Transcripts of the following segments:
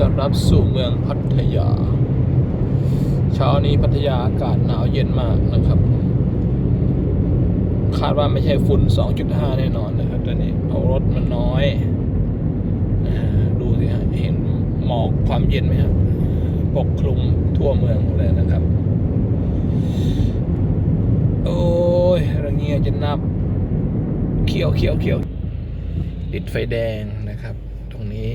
ต้อนรับสู่เมืองพัทยา เช้านี้พัทยาอากาศหนาวเย็นมากนะครับ คาดว่าไม่ใช่ฝุ่น 2.5 แน่นอนนะครับตอนนี้เพราะรถมันน้อย ดูสิฮะเห็นหมอกความเย็นไหมครับปกคลุมทั่วเมืองเลยนะครับ โอ้ยระเงียจะนับเขียวเขียวเขียวติดไฟแดงนะครับ ตรงนี้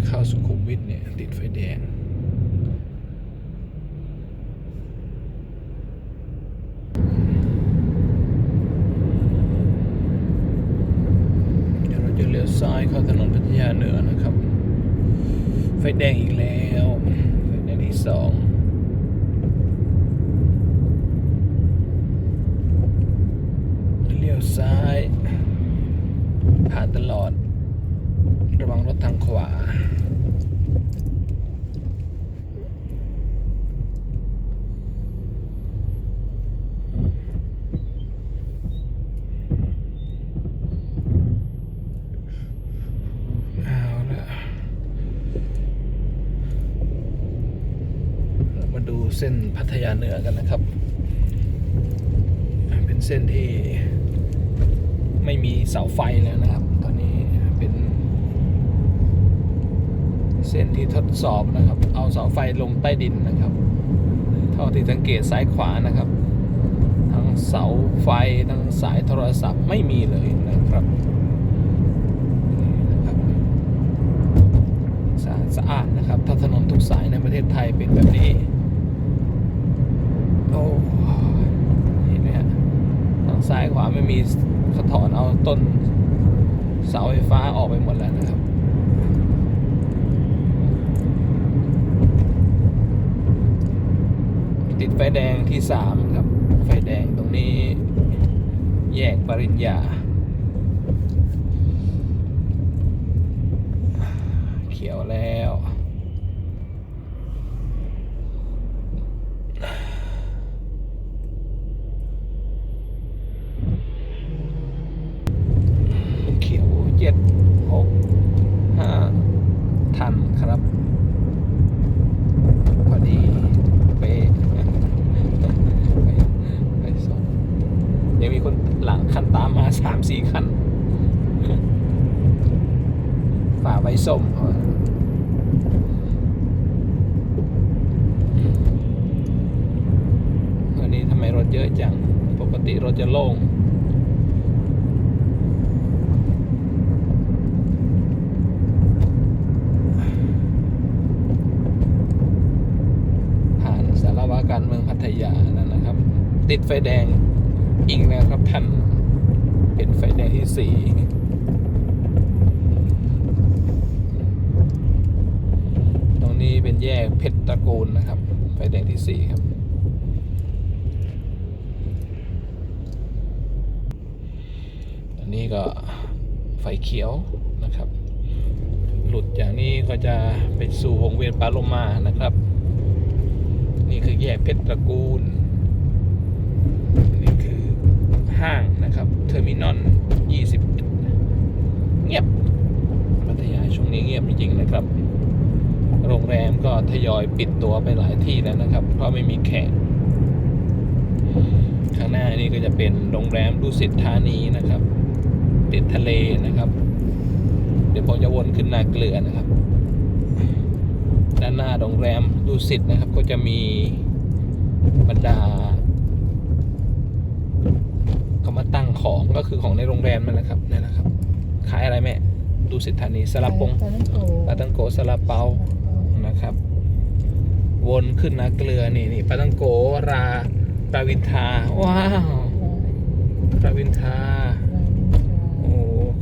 จะเข้าสุขุมวิทเนี่ย ติดไฟแดง เดี๋ยวเราจะเลี้ยวซ้ายเข้าถนนพัทยาเหนือนะครับ ไฟแดงอีกแล้ว ไฟแดงที่สองเลี้ยวซ้าย ผ่านตลอด ระวังรถทางขวาเอาละเรามาดูเส้นพัทยาเหนือกันนะครับ เป็นเส้นที่ไม่มีเสาไฟแล้วนะครับ ตอนนี้เป็น เส้นที่ทดสอบนะครับ เอาเสาไฟลงใต้ดินนะครับ เท่าที่สังเกตซ้ายขวานะครับ ทั้งเสาไฟทั้งสายโทรศัพท์ไม่มีเลยนะครับสะอาดสะอาดนะครับถ้าถนนทุกสายในประเทศไทยเป็นแบบนี้ โอ้เห็นไหมฮะทางซ้ายขวา ไม่มีเขาถอนเอาต้นเสาไฟฟ้าออกไปหมดแล้วนะครับติดไฟแดงที่สามครับ ไฟแดงตรงนี้แยกปริญญา เขียวแล้ว เขียวเจ็ดหกห้าทันครับ พอดีเป๊ะไปไปส่งยังมีคนหลังคันตามมาสามสี่คัน ฝ่าไว้ส้มวันนี้ทำไมรถเยอะจัง ปกติรถจะโล่งผ่านสารวาการเมืองพัทยานั่นนะครับ ติดไฟแดงอีกแล้วครับท่านเป็นไฟแดงที่สี่ตรง นี้เป็นแยกเพชรตะกูลนะครับ ไฟแดงที่สี่ครับอันนี้ก็ไฟเขียวนะครับ หลุดจากนี้ก็จะไปสู่วงเวียนปาโลมานะครับ นี่คือแยกเพชรตะกูล นี่คือห้างนะครับ เทอร์มินอล21เงียบพัทยาช่วงนี้เงียบจริงๆนะครับ โรงแรมก็ทยอยปิดตัวไปหลายที่แล้วนะครับ เพราะไม่มีแขกข้างหน้านี่ก็จะเป็นโรงแรมดุสิตธานีนะครับ ติดทะเลนะครับ เดี๋ยวผมจะวนขึ้นนาเกลือนะครับ ด้านหน้าโรงแรมดูสิตนะครับ ก็จะมีบรรดาเขามาตั้งของก็คือของในโรงแรมนั่นแหละครับนี่นนะครับขายอะไรแม่ดูสิตธานีสลับปงปลาท่องโกปลาตังโกสลับเปา นะครับ วนขึ้นนาเกลือนี่นี่ปลาตังโกราปลาวินทา ว้าวปลาวินทา โอ้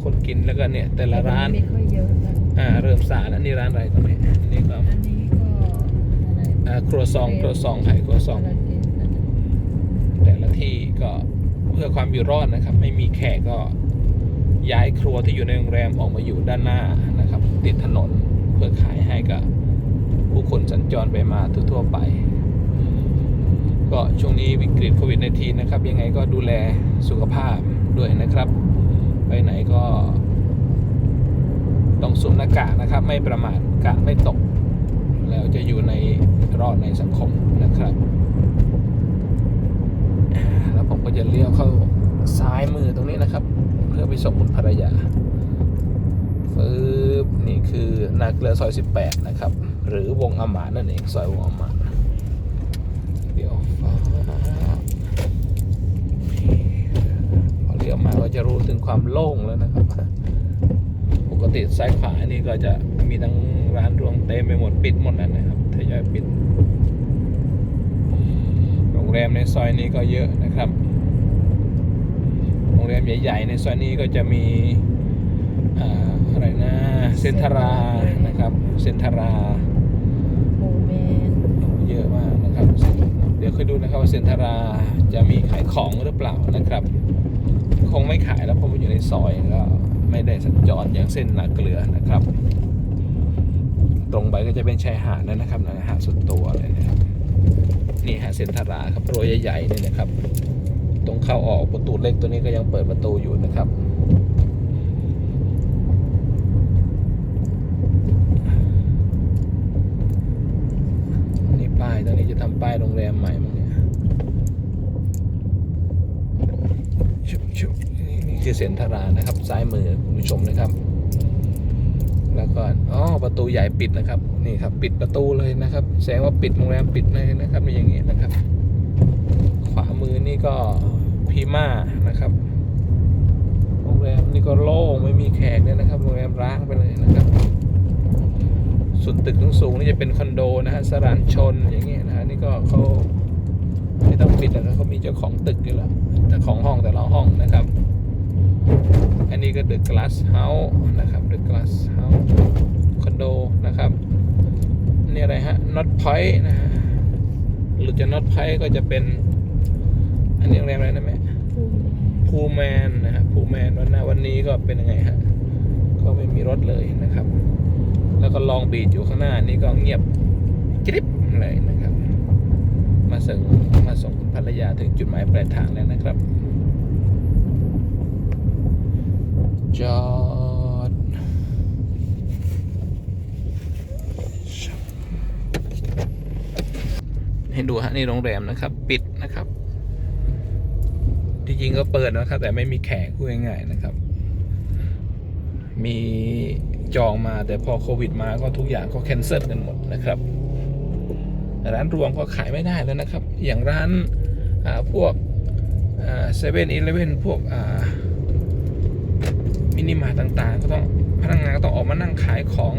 คนกินแล้วก็เนี่ย แต่ละร้านไม่ค่อยเยอะนะอ่าเริ่มสาแล้วนี่ร้านอะไรตรงนี้อันนี้ก็อันนี้ก็อะไรอ่าครัวซองครัวซองไข่ครัวซองแต่ละที่ก็เพื่อความอยู่รอดนะครับ ไม่มีแขกก็ย้ายครัวที่อยู่ในโรงแรมออกมาอยู่ด้านหน้านะครับ ติดถนนเพื่อขายให้กับ ผู้คนสัญจรไปมาทั่วๆไป ก็ช่วงนี้วิกฤตโควิด -19 นะครับ ยังไงก็ดูแลสุขภาพด้วยนะครับ ไปไหนก็ต้องสวมหน้ากากนะครับ ไม่ประมาทกะไม่ตก แล้วจะอยู่ในรอดในสังคมนะครับ แล้วผมก็จะเลี้ยวเข้าซ้ายมือตรงนี้นะครับ เพื่อไปส่งคุณภรรยาฟืบนี่คือนาเกลือซอย 18 นะครับ หรือวงอมานั่นเองซอยวงอมาเดี๋ยวพอเลี้ยวมาก็จะรู้ถึงความโล่งแล้วนะครับ ปกติซ้ายขวานี่ก็จะมีทั้งร้านรวงเต็มไปหมดปิดหมดแล้วนะครับทยอยปิดโรงแรมในซอยนี้ก็เยอะนะครับโรงแรมใหญ่ ๆ ในซอยนี้ก็จะมีอ่าอะไรนะเซนทรานะครับเซนทรา โมเมนเยอะมากนะครับ เดี๋ยวค่อยดูนะครับว่าเซนทราจะมีขายของหรือเปล่านะครับ คงไม่ขายแล้วเพราะมันอยู่ในซอยก็ไม่ได้สัญจรอย่างเส้นนาเกลือนะครับ ตรงไปก็จะเป็นชายหาดแล้วนะครับนะหาดส่วนตัวเลยนะครับนี่หาดเซนทราครับโรยใหญ่ๆนี่นะครับ ตรงเข้าออกประตูเล็กตัวนี้ก็ยังเปิดประตูอยู่นะครับ นี่ป้ายตอนนี้จะทำป้ายโรงแรมใหม่มั้งเนี่ยชุบชุบนี่คือเซนทรานะครับ ซ้ายมือคุณผู้ชมนะครับ แล้วก็อ๋อประตูใหญ่ปิดนะครับ นี่ครับ ปิดประตูเลยนะครับ แสดงว่าปิดโรงแรมปิดเลยนะครับอย่างเงี้ยนะครับ ขวามือนี่ก็พีม่านะครับโรงแรมนี่ก็โล่งไม่มีแขกเลยนะครับ โรงแรมร้างไปเลยนะครับ ส่วนตึกสูงๆนี่จะเป็นคอนโดนะฮะสรานชนอย่างเงี้ยนะฮะนี่ก็เขาไม่ต้องปิดนะครับเขามีเจ้าของตึกอยู่แล้วแต่ของห้องแต่ละห้องนะครับ อันนี้ก็ The Glass House นะครับ The Glass House คอนโดนะครับนี่อะไรฮะ Not Point นะฮะหรือจะ Not Point ก็จะเป็น อันนี้โรงแรมอะไรนะแม่ภูมิพูแมนนะฮะพูแมนวันหน้าวันนี้ก็เป็นยังไงฮะก็ไม่มีรถเลยนะครับ แล้วก็ลองบีดอยู่ข้างหน้านี่ก็เงียบกริบเลยนะครับ มาส่งมาส่งภรรยาถึงจุดหมายปลายทางแล้วนะครับ จอดให้ดูฮะนี่โรงแรมนะครับ ปิดนะครับที่จริงก็เปิดนะครับ แต่ไม่มีแขกพูดง่ายๆนะครับ มี จองมาแต่พอโควิดมาก็ทุกอย่างก็แคนเซิลกันหมดนะครับ ร้านรวงก็ขายไม่ได้แล้วนะครับ อย่างร้านาพวกเซเว่นอีเลเว่นพวกมินิมาร์ต่างๆ ก็ต้องพนักงานก็ต้องออกมานั่งขายของ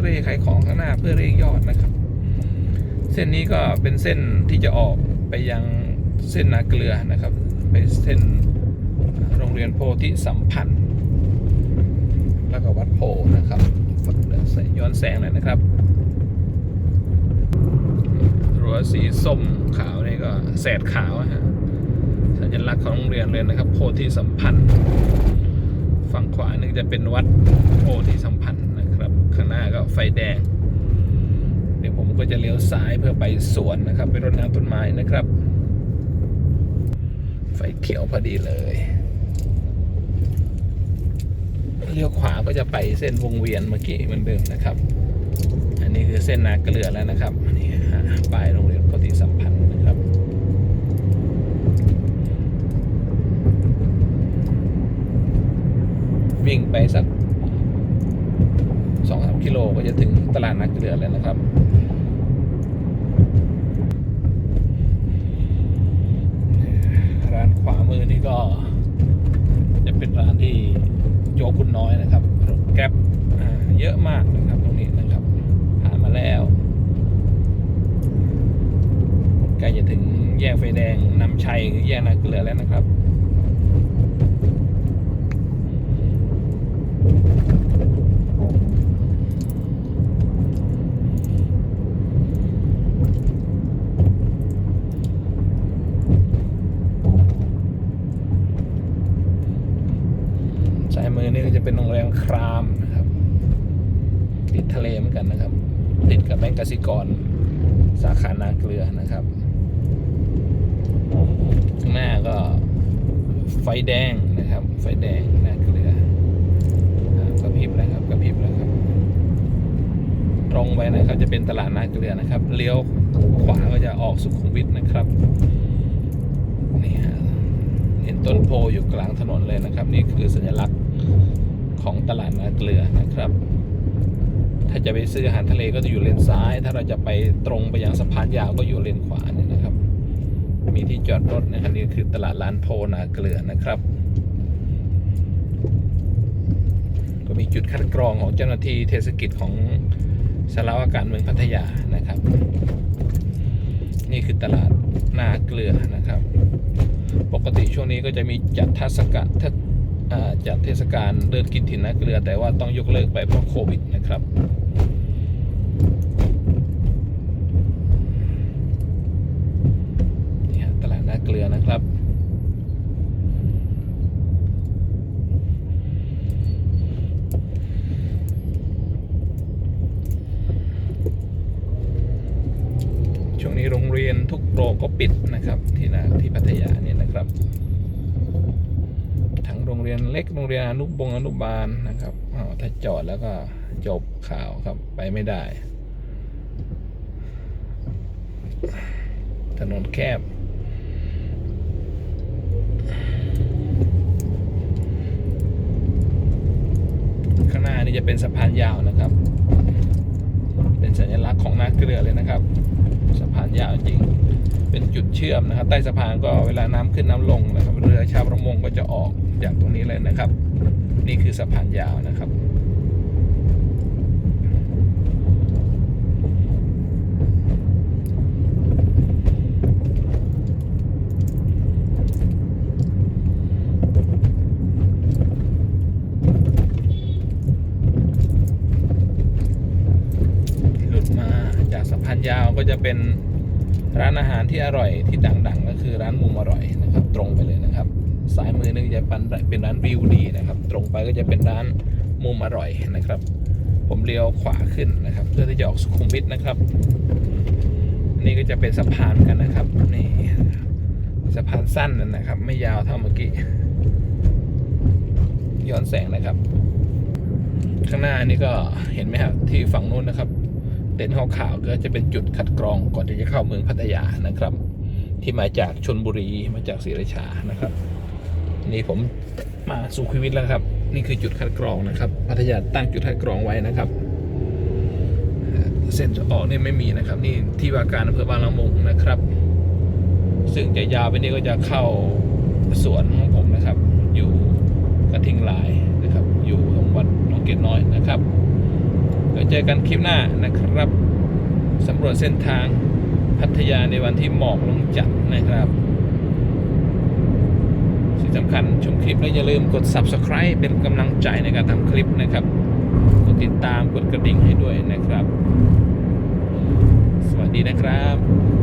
เร่ขายของข้างหน้าเพื่อเรียกยอดนะครับ เส้นนี้ก็เป็นเส้นที่จะออกไปยังเส้นนาเกลือนะครับ ไปเส้นโรงเรียนโพธิสัมพันธ์ แล้วก็วัดโพนะครับย้อนแสงหน่อยนะครับรั้วสีส้มขาวนี่ก็แสดขาวฮะสัญลักษณ์ของโรงเรียนเลยนะครับ โพธิสัมพันธ์ฝั่งขวานี่จะเป็นวัดโพธิสัมพันธ์นะครับข้างหน้าก็ไฟแดง เดี๋ยวผมก็จะเลี้ยวซ้ายเพื่อไปสวนนะครับ ไปรดน้ำต้นไม้นะครับ ไฟเขียวพอดีเลย เลี้ยวขวาก็จะไปเส้นวงเวียนเมื่อกี้เหมือนเดิมนะครับ อันนี้คือเส้นนาเกลือแล้วนะครับนี่ฮะป้ายโรงเรียนปฏิสัมพันธ์นะครับวิ่งไปสักสองสามกิโลก็จะถึงตลาดนาเกลือแล้วนะครับร้านขวามือนี่ก็จะเป็นร้านที่ โยคุณน้อยนะครับรถแก๊ปเยอะมากนะครับตรงนี้นะครับผ่านมาแล้วใกล้จะถึงแยกไฟแดงนำชัยหรือแยกนาเกลือแล้วนะครับ ซ้ายมือนี่ก็ จะเป็นโรงแรมครามนะครับ ติดทะเลเหมือนกันนะครับ ติดกับแบงก์กสิกร สาขานาเกลือนะครับข้างหน้าก็ไฟแดงนะครับ ไฟแดงนาเกลือกระพริบแล้วครับกระพริบแล้วครับ ตรงไว้นะครับจะเป็นตลาดนาเกลือนะครับ เลี้ยวขวาก็จะออกสุขุมวิทนะครับนี่ฮะเห็นต้นโพอยู่กลางถนนเลยนะครับ นี่คือสัญลักษณ์ ของตลาดนาเกลือนะครับ ถ้าจะไปซื้ออาหารทะเลก็จะอยู่เลนซ้าย ถ้าเราจะไปตรงไปยังสะพานยาวก็อยู่เลนขวาเนี่ยนะครับ มีที่จอดรถนะครับนี่คือตลาดลานโพนาเกลือนะครับ ก็มีจุดคัดกรองของเจ้าหน้าที่เทศกิจของสารวาการเมืองพัทยานะครับ นี่คือตลาดนาเกลือนะครับ ปกติช่วงนี้ก็จะมีจัดเทศกาล จัดเทศกาลเดินกินถิ่นนาเกลือ แต่ว่าต้องยกเลิกไปเพราะโควิดนะครับนี่ฮะตลาดนาเกลือนะครับช่วงนี้โรงเรียนทุกโรงก็ปิดนะครับที่นาที่พัทยาเนี่ยนะครับ โรงเรียนเล็กโรงเรียนอนุบงอนุบาลนะครับถ้าจอดแล้วก็จบข่าวครับไปไม่ได้ ถนนแคบข้างหน้านี่จะเป็นสะพานยาวนะครับ เป็นสัญลักษณ์ของนาเกลือเลยนะครับ สะพานยาวจริง เป็นจุดเชื่อมนะครับ ใต้สะพานก็เวลาน้ำขึ้นน้ำลงนะครับเรือชาวประมงก็จะออก จากตรงนี้เลยนะครับ นี่คือสะพานยาวนะครับ หลุดมาจากสะพานยาวก็จะเป็นร้านอาหารที่อร่อยที่ดังๆ ก็คือร้านมุมอร่อยนะครับ ตรงไปเลยนะครับ สายมือนึงจะเป็นเป็นร้านวิวดีนะครับ ตรงไปก็จะเป็นร้านมุมอร่อยนะครับ ผมเลี้ยวขวาขึ้นนะครับ เพื่อที่จะออกสุขุมวิทนะครับ นี่ก็จะเป็นสะพานกันนะครับนี่สะพานสั้นนะครับ ไม่ยาวเท่าเมื่อกี้ย้อนแสงนะครับ ข้างหน้านี่ก็เห็นไหมครับที่ฝั่งนู้นนะครับ เต็นท์ขาวๆก็จะเป็นจุดคัดกรองก่อนที่จะเข้าเมืองพัทยานะครับ ที่มาจากชนบุรีมาจากศรีราชานะครับ นี่ผมมาสุขุมวิทแล้วครับ นี่คือจุดคัดกรองนะครับพัทยาตั้งจุดคัดกรองไว้นะครับเส้นออกนี่ไม่มีนะครับ นี่ที่ว่าการอำเภอบางละมุงนะครับ ซึ่งจะยาวไปนี่ก็จะเข้าสวนของผมนะครับ อยู่กระทิงลายนะครับ อยู่ของวัดหนองเกตน้อยนะครับเดี๋ยวเจอกันคลิปหน้านะครับสำรวจเส้นทางพัทยาในวันที่หมอกลงจัดนะครับ สิ่สำคัญชมคลิปแล้วอย่าลืมกด subscribe เป็นกำลังใจในการทำคลิปนะครับ กดติดตามกดกระดิ่งให้ด้วยนะครับ สวัสดีนะครับ